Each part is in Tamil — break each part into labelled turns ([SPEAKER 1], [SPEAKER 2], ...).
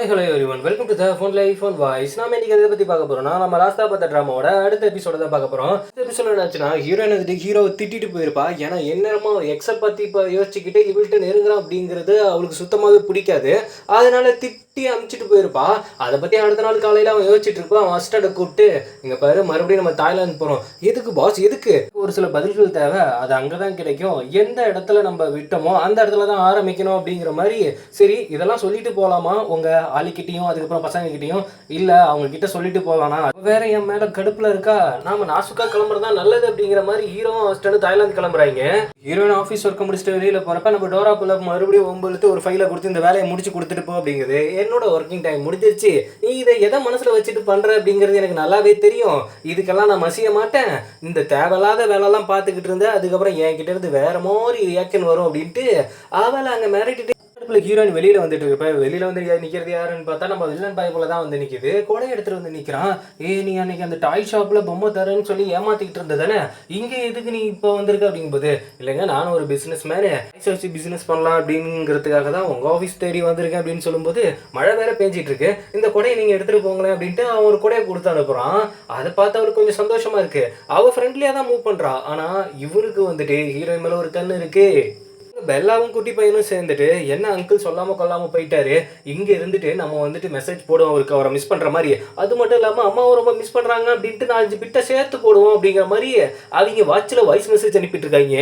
[SPEAKER 1] Hello everyone welcome to the phone life phone voice நாம இன்னைக்கு எதை பற்றி பார்க்க போகிறோம்னா நம்ம லாஸ்ட்டாக பார்த்த ட்ராமாவோட அடுத்த எபிசோட தான் பார்க்க போகிறோம் அடுத்த எபிசோட என்னாச்சுன்னா ஹீரோயின் வந்துட்டு ஹீரோவை திட்டிட்டு போயிருப்பா. ஏன்னா என்னமோ எக்ஸை பற்றி இப்போ யோசிச்சுக்கிட்டு இவள்கிட்ட நெருங்குறான் அப்படிங்கிறது அவளுக்கு சுத்தமாகவே பிடிக்காது. அதனால திட்டி அமிச்சிட்டு போயிருப்பா அதை பற்றி அடுத்த நாள் காலையில் அவன் யோசிச்சுட்டு இருப்பான். அவன் அஸ்டடை கூப்பிட்டு இங்கே பாரு மறுபடியும் நம்ம தாய்லாந்து போகிறோம் எதுக்கு பாஸ் எதுக்கு? ஒரு சில பதில்கள் தேவை. அது அங்கே தான் கிடைக்கும். எந்த இடத்துல நம்ம விட்டோமோ அந்த இடத்துல தான் ஆரம்பிக்கணும் அப்படிங்கிற மாதிரி சரி இதெல்லாம் சொல்லிட்டு போகலாமா உங்கள் ஆளிக்கிட்டையும் அதுக்கப்புறம் பசங்கக்கிட்டையும்? இல்லை அவங்க கிட்ட சொல்லிட்டு போகலாம்னா வேற என் மேலே கடுப்பில் இருக்கா? நாம நாசுக்கா கிளம்புறதா நல்லது அப்படிங்கிற மாதிரி ஹீரோ ஹாஸ்டல் தாய்லாந்து கிளம்புறாங்க ஹீரோயின் ஆஃபீஸ் ஒர்க்கை முடிச்சுட்டு வெளியில் போகிறப்ப நம்ம டோரா புள்ள மறுபடியும் ஒம்பது ஒரு ஃபைலை கொடுத்து இந்த வேலையை முடிச்சு கொடுத்துட்டு போ அப்படிங்குது. என்னோட ஒர்க்கிங் டைம் முடிஞ்சிருச்சு. நீ இதை எதை மனசில் வச்சுட்டு பண்ணுற அப்படிங்கிறது எனக்கு நல்லாவே தெரியும். இதுக்கெல்லாம் நான் மசிய மாட்டேன். இந்த தேவையில்லாத வேலைலாம் பார்த்துக்கிட்டு இருந்தேன். அதுக்கப்புறம் என்கிட்ட இருந்து வேற மாதிரி ரியாக்ஷன் வரும் அப்படின்ட்டு அவளை அங்கே மிரட்டிட்டு இடத்துல ஹீரோயின் வெளியில் வந்துட்டு இருப்ப வெளியில் வந்து நிற்கிறது யாருன்னு பார்த்தா நம்ம வில்லன் பாய் போல தான் வந்து நிற்கிது கொடை எடுத்துட்டு வந்து நிற்கிறான் ஏ நீ அன்னைக்கு அந்த டாய் ஷாப்பில் பொம்மை தரேன்னு சொல்லி ஏமாத்திக்கிட்டு இருந்த தானே? இங்கே எதுக்கு நீ இப்போ வந்திருக்க அப்படிங்கும்போது? இல்லைங்க நானும் ஒரு பிஸ்னஸ் மேனு வச்சு பிஸ்னஸ் பண்ணலாம் அப்படிங்கிறதுக்காக தான் உங்க ஆஃபீஸ் தேடி வந்திருக்கேன் அப்படின்னு சொல்லும்போது மழை வேற பேஞ்சிட்டு இருக்கு. இந்த கொடையை நீங்கள் எடுத்துகிட்டு போங்களேன் அப்படின்ட்டு அவன் ஒரு கொடையை கொடுத்து அனுப்புகிறான் அதை பார்த்து அவளுக்கு கொஞ்சம் சந்தோஷமா இருக்கு. அவள் ஃப்ரெண்ட்லியாக தான் மூவ் பண்ணுறான் ஆனால் இவருக்கு வந்துட்டு ஹீரோயின் மேலே ஒரு கண்ணு இருக்குது பெல்லாவும் குட்டி பையனும் சேர்ந்துட்டு என்ன அங்கிள் சொல்லாமல் கொல்லாமல் போயிட்டாரு? இங்கே இருந்துட்டு நம்ம வந்துட்டு மெசேஜ் போடுவோம் அவருக்கு அவரை மிஸ் பண்ணுற மாதிரி அது மட்டும் இல்லாமல் அம்மாவை ரொம்ப மிஸ் பண்ணுறாங்க அப்படின்ட்டு நாலஞ்சு பிட்டை சேர்த்து போடுவோம் அப்படிங்கிற மாதிரி அவங்க வாட்சில் வாய்ஸ் மெசேஜ் அனுப்பிட்டு இருக்காங்க.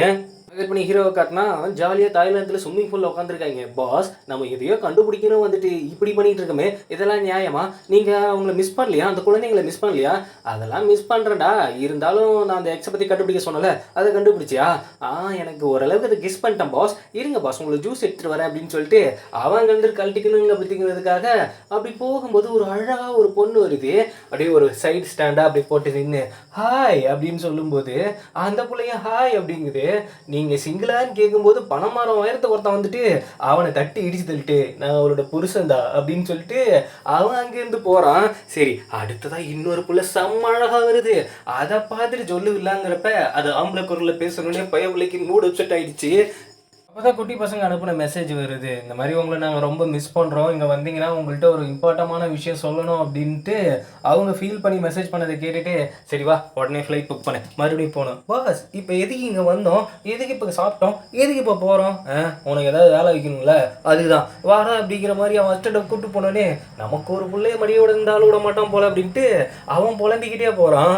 [SPEAKER 1] இது பண்ணி ஹீரோவை காட்டினா ஜாலியாக தாய்லாந்தில் ஸ்விம்மிங் பூலில் உட்காந்துருக்காங்க பாஸ் நம்ம எதையோ கண்டுபிடிக்கணும் வந்துட்டு. இப்படி பண்ணிட்டு இருக்கோமே. இதெல்லாம் நியாயமா? நீங்கள் அவங்கள மிஸ் பண்ணலையா? அந்த குழந்தைங்கள மிஸ் பண்ணலையா? அதெல்லாம் மிஸ் பண்ணுறேன்டா இருந்தாலும் நான் அந்த எக்ஸை பற்றி கண்டுபிடிக்க சொன்னல அதை கண்டுபிடிச்சியா? ஆ எனக்கு ஓரளவுக்கு அதை கிஸ் பண்ணிட்டேன் பாஸ் இருங்க பாஸ் உங்களுக்கு ஜூஸ் எடுத்துகிட்டு வரேன் அப்படின்னு சொல்லிட்டு அவங்க வந்து கழட்டிக்கணுங்க அப்படிங்கிறதுக்காக அப்படி போகும்போது ஒரு அழகாக ஒரு பொண்ணு வருது. அப்படியே ஒரு சைடு ஸ்டாண்டாக அப்படி போட்டு நின்று ஹாய் அப்படின்னு சொல்லும்போது அந்த பிள்ளைங்க ஹாய் அப்படிங்குது. நீங்கள் சிங்கிளான்னு கேட்கும்போது பணமாரம் உயரத்தை ஒருத்தன் வந்துட்டு அவனை தட்டி இடிச்சு தள்ளிட்டு நான் அவனோட புருஷன் தான் அப்படின்னு சொல்லிட்டு அவன் அங்கேருந்து போகிறான் சரி அடுத்ததா இன்னொரு புள்ள செம்ம அழகா வருது. அதை பார்த்துட்டு சொல்லு இல்லாங்கிறப்ப அது ஆம்பளை குரலில் பேசணுன்னே பய பிள்ளைக்கு மூடு அப்செட் ஆயிடுச்சு. அப்போதான் குட்டி பசங்க அனுப்பின மெசேஜ் வருது. இந்த மாதிரி உங்களை நாங்கள் ரொம்ப மிஸ் பண்ணுறோம் இங்கே வந்தீங்கன்னா உங்கள்கிட்ட ஒரு இம்பார்ட்டமான விஷயம் சொல்லணும் அப்படின்ட்டு அவங்க ஃபீல் பண்ணி மெசேஜ் பண்ணதை கேட்டுட்டு சரி வா உடனே ஃப்ளைட் புக் பண்ணேன் மறுபடியும் போனோம். பாஸ் இப்போ எதுக்கு இங்கே வந்தோம்? எதுக்கு இப்போ சாப்பிட்டோம்? எதுக்கு இப்போ போகிறோம் உனக்கு ஏதாவது வேலை வைக்கணும்ல? அதுதான் வாடா அப்படிங்கிற மாதிரி அவன் அஸ்டண்டை கூப்பிட்டு போனோடனே நமக்கு ஒரு பிள்ளைய மடியோட இருந்தாலும் விட மாட்டான் போல அப்படின்ட்டு அவன் புலம்பிக்கிட்டே போகிறான்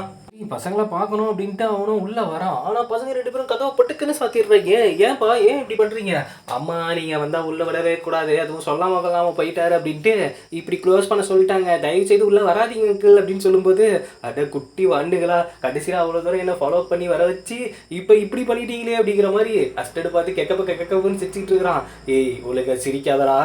[SPEAKER 1] பசங்களை பார்க்கணும் அப்படின்ட்டு அவனும் உள்ள வரான். ஆனால் பசங்க ரெண்டு பேரும் கதவை பட்டுக்குன்னு சாத்திடுறாங்க. ஏன்பா ஏன் இப்படி பண்றீங்க? அம்மா நீங்க வந்தால் உள்ளே வரவே கூடாது. அதுவும் சொல்லாமல் கொள்ளாமல் போயிட்டாரு அப்படின்ட்டு இப்படி க்ளோஸ் பண்ண சொல்லிட்டாங்க. தயவு செய்து உள்ளே வராதீங்க அப்படின்னு சொல்லும்போது அட குட்டி வாண்டுகளா கடைசியில் அவ்வளோ தூரம் என்ன ஃபாலோ பண்ணி வர வச்சு இப்போ இப்படி பண்ணிட்டீங்களே அப்படிங்கிற மாதிரி அஸ்டடு பார்த்து கெக்கப்ப கெக்கப்புன்னு சிரிச்சிட்டு இருக்கிறான். ஏய் உலக சிரிக்காதடா.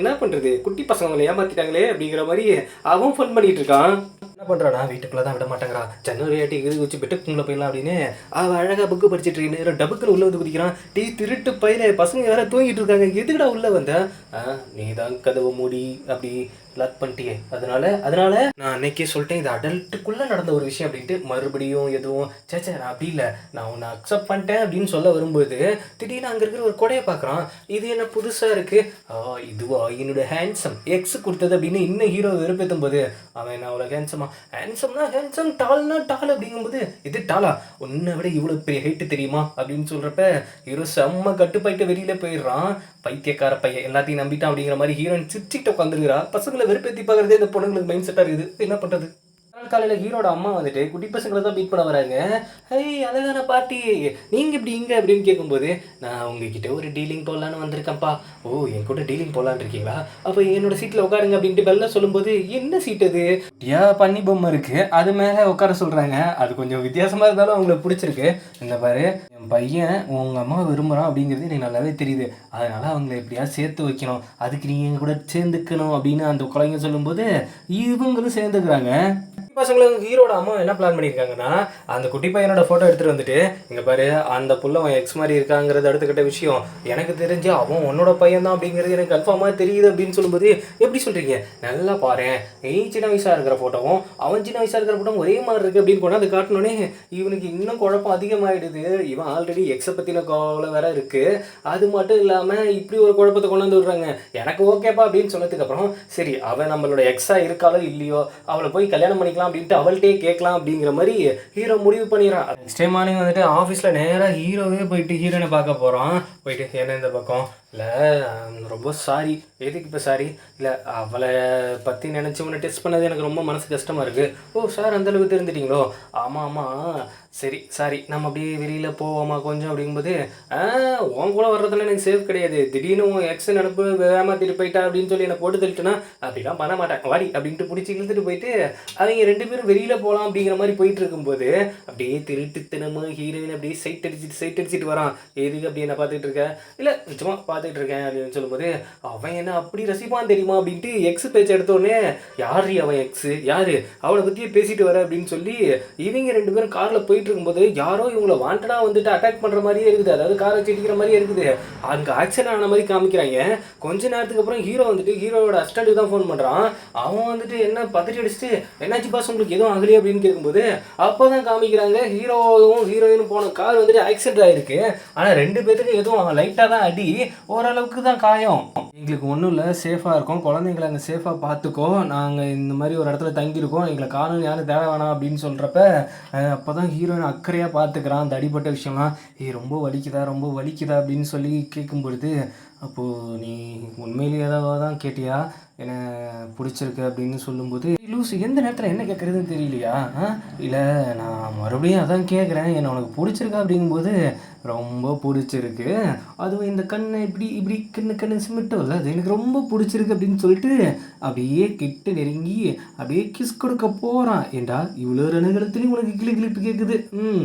[SPEAKER 1] என்ன பண்றது? குட்டி பசங்களை ஏமாத்திட்டாங்களே அப்படிங்கிற மாதிரி அவன் ஃபன் பண்ணிட்டு இருக்கான். என்ன பண்றானா வீட்டுக்குள்ளே தான் விட மாட்டேங்கிறா. ஜன்னல் விளையாட்டி இது வச்சு பெட்டுக்குள்ள போயிடலாம் அப்படின்னு அவள் அழகா புக்கு படிச்சிட்டு இருக்கேன் டபுக்குன்னு உள்ளே வந்து குதிக்கிறான். டீ திருட்டு பையல பசங்க வேற தூங்கிட்டு இருக்காங்க. எதுக்கடா உள்ள வந்த? நீ தான் கதவை மூடி அப்படி. லாக் பண்ணிட்டியே. அதனால அதனால நான் அன்னைக்கே சொல்லிட்டேன் இது அடல்ட்டுக்குள்ள நடந்த ஒரு விஷயம் அப்படின்ட்டு மறுபடியும் எதுவும் சேச்சே நான் அப்படி இல்லை. நான் உன்னை அக்செப்ட் பண்ணிட்டேன் அப்படின்னு சொல்ல வரும்போது திடீர்னு அங்கே இருக்கிற ஒரு கொடையை பார்க்குறான். இது என்ன புதுசாக இருக்கு? ஆ இதுவா? என்னோட ஹேண்ட்ஸம் எக்ஸ் கொடுத்தது அப்படின்னு இன்னும் ஹீரோ வெறுப்பேற்றும் போது அவன் என்ன அவ்வளோ ஹேண்ட்ஸமா ஹேண்ட்ஸம்னா ஹேண்ட்ஸம் டால்னா டால் அப்படிங்கும்போது இது டாலா உன்னை விட இவ்வளோ பெரிய ஹைட்டு தெரியுமா? அப்படின்னு சொல்கிறப்ப ஹீரோ செம்ம கட்டுப்பாயிட்டு வெளியில் போயிடுறான். பைத்தியக்கார பையன். எல்லாத்தையும் நம்பிட்டான் அப்படிங்கிற மாதிரி ஹீரோயின் சிரிச்சிட்டு உட்காந்துருக்கிறா பசங்களை வெறுப்பேற்றி பார்க்குறதே இந்த பொண்ணுங்களுக்கு மைண்ட் செட்டாக இருக்குது. என்ன பண்ணுறது காலையில் ஹீரோட அம்மா வந்துட்டு குட்டி பசங்களை தான் மீட் பண்ண வராங்க. ஹை அழகான பாட்டி. நீங்கள் இப்படி இங்கே அப்படின்னு கேட்கும்போது நான் உங்ககிட்ட ஒரு டீலிங் போடலான்னு வந்திருக்கேன்ப்பா. ஓ என் கூட டீலிங் போடலான்னு இருக்கீங்களா? அப்போ என்னோட சீட்டில் உட்காருங்க அப்படின்ட்டு பெல்ல சொல்லும்போது என்ன சீட் அது? யா பண்ணி பொம்மை இருக்குது அது மேலே உட்கார சொல்கிறாங்க அது கொஞ்சம் வித்தியாசமாக இருந்தாலும் அவங்களுக்கு பிடிச்சிருக்கு. இந்த பாரு என் பையன் உங்கள் அம்மா விரும்புகிறான் அப்படிங்கிறது எனக்கு நல்லாவே தெரியுது. அதனால் அவங்க எப்படியா சேர்த்து வைக்கணும். அதுக்கு நீங்கள் கூட சேர்ந்துக்கணும் அப்படின்னு அந்த குழந்தைங்க சொல்லும்போது இவங்களும் சேர்ந்துக்கிறாங்க. பசங்களும் ஹீரோட அம்மா என்ன பிளான் பண்ணியிருக்காங்கன்னா அந்த குட்டி பையனோட ஃபோட்டோ எடுத்துகிட்டு வந்துட்டு இங்கே பாரு அந்த புள்ள அவன் எக்ஸ் மாதிரி இருக்காங்கிறது அடுத்துக்கிட்ட விஷயம். எனக்கு தெரிஞ்சு அவன் உன்னோட பையன் தான் அப்படிங்கிறது எனக்கு கன்ஃபார்மாக தெரியுது அப்படின்னு சொல்லும்போது எப்படி சொல்கிறீங்க நல்லா பாரு நீ சின்ன வயசாக இருக்கிற ஃபோட்டோவும் அவன் சின்ன வயசாக இருக்கிற ஃபோட்டோவும் ஒரே மாதிரி இருக்குது அப்படின்னு கொண்டாந்து காட்டினோடனே இவனுக்கு இன்னும் குழப்பம் அதிகமாகிடுது இவன் ஆல்ரெடி எக்ஸை பற்றின கவலை வேற இருக்குது அது மட்டும் இல்லாமல் இப்படி ஒரு குழப்பத்தை கொண்டாந்து விடுறாங்க. எனக்கு ஓகேப்பா அப்படின்னு சொன்னதுக்கப்புறம் சரி அவன் நம்மளோட எக்ஸாக இருக்காளோ இல்லையோ அவளை போய் கல்யாணம் பண்ணிக்கலாம் அப்படின்ட்டு அவள்கிட்டே கேட்கலாம் அப்படிங்கிற மாதிரி ஹீரோ முடிவு பண்ணிடுறான். நெக்ஸ்ட் டைம் மார்னிங் வந்துட்டு ஆஃபீஸில் நேராக ஹீரோவே போயிட்டு ஹீரோனை பார்க்க போகிறான் போயிட்டு என்ன இந்த பக்கம்? இல்லை ரொம்ப சாரி எதுக்கு இப்போ சாரி இல்லை அவளை பற்றி நினச்சி உன்னை டெஸ்ட் பண்ணது எனக்கு ரொம்ப மனசு கஷ்டமாக இருக்குது ஓ சார் அந்தளவுக்கு தெரிஞ்சிட்டிங்களோ? ஆமாம் ஆமாம் சரி சாரி நம்ம அப்படியே வெளியில் போவோமா கொஞ்சம் அப்படிங்கும்போது உன் கூட வர்றதுல எனக்கு சேஃப் கிடையாது. திடீர்னு உன் எக்ஸ் நினப்பு ஏமாத்திட்டு போயிட்டா அப்படின்னு சொல்லி என்னை போட்டு தள்ளிட்டுனா அப்படிலாம் பண்ண மாட்டேன் வாடி அப்படின்ட்டு பிடிச்சி இழுத்துட்டு போயிட்டு அவங்க ரெண்டு பேரும் வெளியில் போகலாம் அப்படிங்கிற மாதிரி போயிட்டு இருக்கும்போது அப்படியே திருட்டுத்தனமாக ஹீரோயின் அப்படியே சைட் அடிச்சுட்டு சைட் அடிச்சுட்டு வரான். எதுக்கு அப்படி என்ன பார்த்துட்டு இருக்க? இல்லை சும்மா பார்த்துட்டு இருக்கேன் அப்படின்னு சொல்லும்போது அவன் என்ன அப்படி ரசிப்பான் தெரியுமா? அப்படின்ட்டு எக்ஸ் பேச்சு எடுத்தோடனே யார் அவன் எக்ஸு யார்? அவளை பற்றியே பேசிட்டு வர அப்படின்னு சொல்லி இவங்க ரெண்டு பேரும் காரில் போயிட்டு இருக்கும்போது யாரோ இவங்களை வாண்டடாக வந்துட்டு அட்டாக் பண்ணுற மாதிரியே இருக்குது. அதாவது காரை செடிக்கிற மாதிரியே இருக்குது. அங்கே ஆக்சிடென்ட் ஆன மாதிரி காமிக்கிறாங்க. கொஞ்ச நேரத்துக்கு அப்புறம் ஹீரோ வந்துட்டு ஹீரோவோட அஸ்டண்ட்டுக்கு தான் ஃபோன் பண்ணுறான் அவன் வந்துட்டு என்ன பதறி அடிச்சுட்டு என்னாச்சு பாஸ் உங்களுக்கு எதுவும் ஆகலையே? அப்படின்னு கேட்கும்போது அப்போ தான் காமிக்கிறாங்க. ஹீரோவும் ஹீரோயினும் போன கார் வந்துட்டு ஆக்சிடென்ட் ஆகிருக்கு ஆனால் ரெண்டு பேத்துக்கும் எதுவும் லைட்டாக தான் அடி. ஓரளவுக்கு தான் காயம். எங்களுக்கு ஒன்றும் இல்லை சேஃபாக இருக்கும். குழந்தைங்களை அங்கே சேஃபாக பார்த்துக்கோ. நாங்கள் இந்த மாதிரி ஒரு இடத்துல தங்கியிருக்கோம். எங்களை காணும் யாரும் தேவை வேணாம் அப்படின்னு சொல்கிறப்ப அப்போ தான் ஹீரோயின் அக்கறையாக பார்த்துக்கிறான். அந்த அடிப்பட்ட விஷயம்லாம் ஏ ரொம்ப வலிக்குதா ரொம்ப வலிக்குதா? அப்படின்னு சொல்லி கேட்கும் பொழுது அப்போது நீ உண்மையிலேயே ஏதாவது தான் கேட்டியா? என்ன பிடிச்சிருக்கு அப்படின்னு சொல்லும்போது லூசு எந்த நேரத்தில் என்ன கேட்குறதுன்னு தெரியலையா? இல்லை நான் மறுபடியும் அதான் கேட்குறேன் என்ன உனக்கு பிடிச்சிருக்கா? அப்படிங்கும்போது ரொம்ப பிடிச்சிருக்கு. அதுவும் இந்த கண்ணை இப்படி இப்படி கண்ணு கண்ணு சிமிட்டோம்ல அது எனக்கு ரொம்ப பிடிச்சிருக்கு அப்படின்னு சொல்லிட்டு அப்படியே கிட்ட நெருங்கி அப்படியே கிஸ் கொடுக்க போகிறான் ஏண்டா இவ்வளோ ரணகலத்துலேயும் உனக்கு கிளி கிளிப்பு கேட்குது ம்.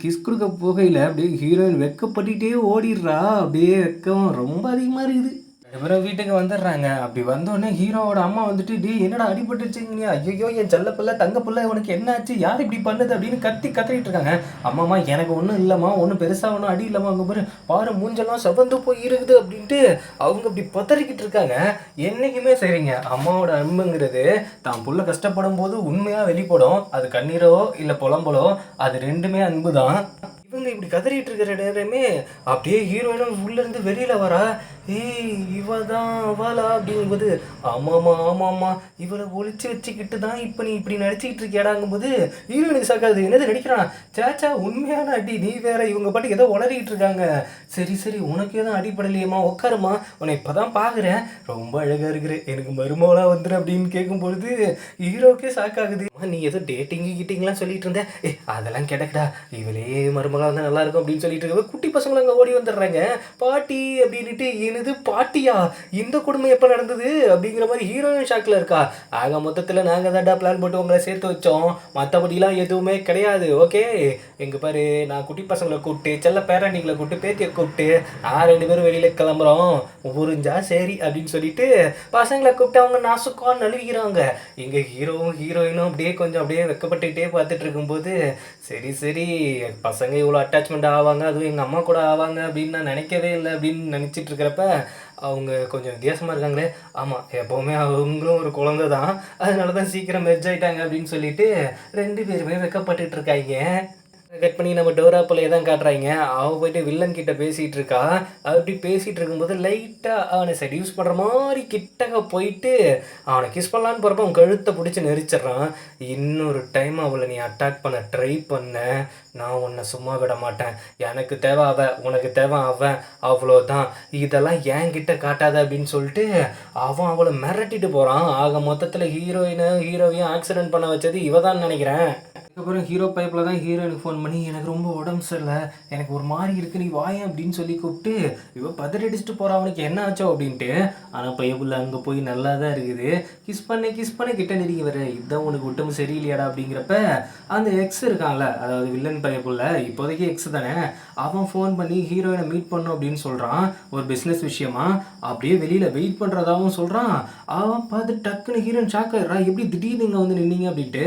[SPEAKER 1] கிஸ் கொடுக்க போகையில் அப்படியே ஹீரோயின் வெக்கப்பட்டுகிட்டே ஓடிடுறா. அப்படியே வெக்கம் ரொம்ப அதிகமாக இருக்குது. அப்புறம் வீட்டுக்கு வந்துடுறாங்க. அப்படி வந்தோடனே ஹீரோவோட அம்மா வந்துட்டு டி என்னடா அடிபட்டுருச்சுங்க ஐயோ என் செல்ல பிள்ளை தங்க பிள்ளை உனக்கு என்னாச்சு? யார் இப்படி பண்ணுது? அப்படின்னு கத்தி கத்திட்டு இருக்காங்க. அம்மாமா எனக்கு ஒன்றும் இல்லைம்மா. ஒன்றும் பெருசாக ஒன்றும் அடி இல்லைம்மா. அவங்க பாரு பாரு மூஞ்செல்லாம் செவந்து போய் இருக்குது அப்படின்ட்டு அவங்க இப்படி பதறிக்கிட்டு இருக்காங்க. என்றைக்குமே சரிங்க அம்மாவோட அன்புங்கிறது தான் புள்ள கஷ்டப்படும் போது உண்மையாக வெளிப்படும். அது கண்ணீரோ இல்லை புலம்பலோ அது ரெண்டுமே அன்பு தான் இவங்க இப்படி கதறிட்டு இருக்கிற நேரமே அப்படியே ஹீரோயினும் உள்ளேருந்து இருந்து வரா. ஏய் இவ தான் அவளா அப்படிங்கும்போது ஆமாமா ஆமாமா இவளை ஒழிச்சு வச்சுக்கிட்டு தான் இப்போ நீ இப்படி நடிச்சுக்கிட்டு இருக்கியாடாங்கும்போது எனக்கு சாக்காது என்னது நடிக்கிறானா? சேச்சா உண்மையான அடி நீ வேற இவங்க பாட்டு ஏதோ உளறிக்கிட்டு இருக்காங்க. சரி சரி உனக்கு எதுவும் அடிப்படலையேம்மா உட்காருமா உன்னை இப்பதான் பார்க்குறேன் ரொம்ப அழகாக இருக்கிற எனக்கு மருமகளா வந்துடு அப்படின்னு கேட்கும் பொழுது ஹீரோக்கே சாக்காகுது நீ ஏதோ டேட்டிங்கு கிட்டிங்லாம் சொல்லிட்டு இருந்த. ஏ அதெல்லாம் கிடக்குடா. இவளே மருமகளாக வந்தா நல்லா இருக்கும் அப்படின்னு சொல்லிட்டு இருக்க. குட்டி பசங்களை அங்கே ஓடி வந்துடுறாங்க. பாட்டி அப்படின்ட்டு இது பாட்டியா? இந்த கொடுமை எப்போ நடந்தது? அப்படிங்கிற மாதிரி ஹீரோயின் ஷாக்கில் இருக்கா? ஆக மொத்தத்தில் நாங்கள் தான்டா பிளான் போட்டு உங்களை சேர்த்து வச்சோம். மற்றபடிலாம் எதுவுமே கிடையாது ஓகே எங்கள் பாரு நான் குட்டி பசங்களை கூப்பிட்டு செல்ல பேரண்டிங்களை கூப்பிட்டு பேத்தியை கூப்பிட்டு நான் ரெண்டு பேரும் வெளியில் கிளம்புறோம். புரிஞ்சா சரி அப்படின்னு சொல்லிட்டு பசங்களை கூப்பிட்டு அவங்க நாசுக்கான்னு நழுவிக்கிறாங்க. எங்கள் ஹீரோவும் ஹீரோயினும் அப்படியே கொஞ்சம் அப்படியே வெக்கப்பட்டுக்கிட்டே பார்த்துட்டு இருக்கும்போது சரி சரி பசங்க இவ்வளோ அட்டாச்மெண்ட் ஆவாங்க அதுவும் எங்கள் அம்மா கூட ஆவாங்க அப்படின்னு நான் நினைக்கவே இல்லை அப்படின்னு நினச்சிட்டு இருக்கிறப்ப அவங்க கொஞ்சம் வித்தியாசமாக இருக்காங்களே. ஆமாம் எப்போவுமே அவங்களும் ஒரு குழந்த தான். அதனால தான் சீக்கிரம் மெர்ஜ் ஆயிட்டாங்க அப்படின்னு சொல்லிட்டு ரெண்டு பேருமே வெக்கப்பட்டுட்ருக்காங்க கட் பண்ணி நம்ம டோரா பிள்ளைய தான் காட்டுறாங்க. அவள் போயிட்டு வில்லன் கிட்ட பேசிகிட்டு இருக்கா. அப்படி பேசிகிட்டு இருக்கும்போது லைட்டாக அவனை செடியூஸ் பண்ணுற மாதிரி கிட்டக்க போயிட்டு அவனை கிஸ் பண்ணலான்னு போகிறப்ப அவன் கழுத்தை பிடிச்சி நெரிச்சிடுறான். இன்னொரு டைம் அவளை நீ அட்டாக் பண்ண ட்ரை பண்ண. நான் உன்னை சும்மா விட மாட்டேன். எனக்கு தேவை அவன் உனக்கு தேவை அவன் அவ்வளோதான் இதெல்லாம் என்கிட்ட காட்டாத அப்படின்னு சொல்லிட்டு அவன் அவளை மிரட்டிட்டு போகிறான் ஆக மொத்தத்தில் ஹீரோயினை ஹீரோவையும் ஆக்சிடென்ட் பண்ண வச்சது இவ தான் நினைக்கிறேன் அதுக்கப்புறம் ஹீரோ பைப்பில் தான் ஹீரோயினுக்கு ஃபோன் ஃபோன் பண்ணி எனக்கு ரொம்ப உடம்பு சரியில்லை. எனக்கு ஒரு மாதிரி இருக்கு நீ வாயேன் அப்படின்னு சொல்லி கூப்பிட்டு இவன் பதறி அடிச்சுட்டு போறா அவனுக்கு என்ன ஆச்சோ அப்படின்ட்டு. ஆனால் பையப்புள்ள அங்கே போய் நல்லா தான் இருக்குது. கிஸ் பண்ணி கிஸ் பண்ணி கிட்ட நெருங்கி வர. இதுதான் உனக்கு உடம்பு சரியில்லையாடா அப்படிங்கிறப்ப அந்த எக்ஸ் இருக்கான்ல அதாவது வில்லன் பையப்புள்ள இப்போதைக்கு எக்ஸ் தானே அவன் ஃபோன் பண்ணி ஹீரோயினை மீட் பண்ணும் அப்படின்னு சொல்கிறான் ஒரு பிஸ்னஸ் விஷயமா அப்படியே வெளியில் வெயிட் பண்ணுறதாகவும் சொல்கிறான் அவன் பார்த்து டக்குன்னு ஹீரோயின் ஷாக் ஆயிடுறா. எப்படி திடீர்னு இங்கே வந்து நின்னீங்க அப்படின்ட்டு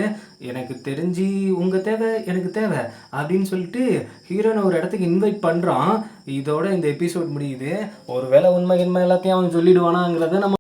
[SPEAKER 1] எனக்கு தெரிஞ்சு உங்கள் தேவை எனக்கு தேவை. அப்படின்னு சொல்லிட்டு ஹீரோனை ஒரு இடத்துக்கு இன்வைட் பண்ணுறான் இதோட இந்த எபிசோட் முடியுது. ஒரு வேளை உண்மை உண்மை எல்லாத்தையும் அவன் சொல்லிடுவானாங்கிறத நம்ம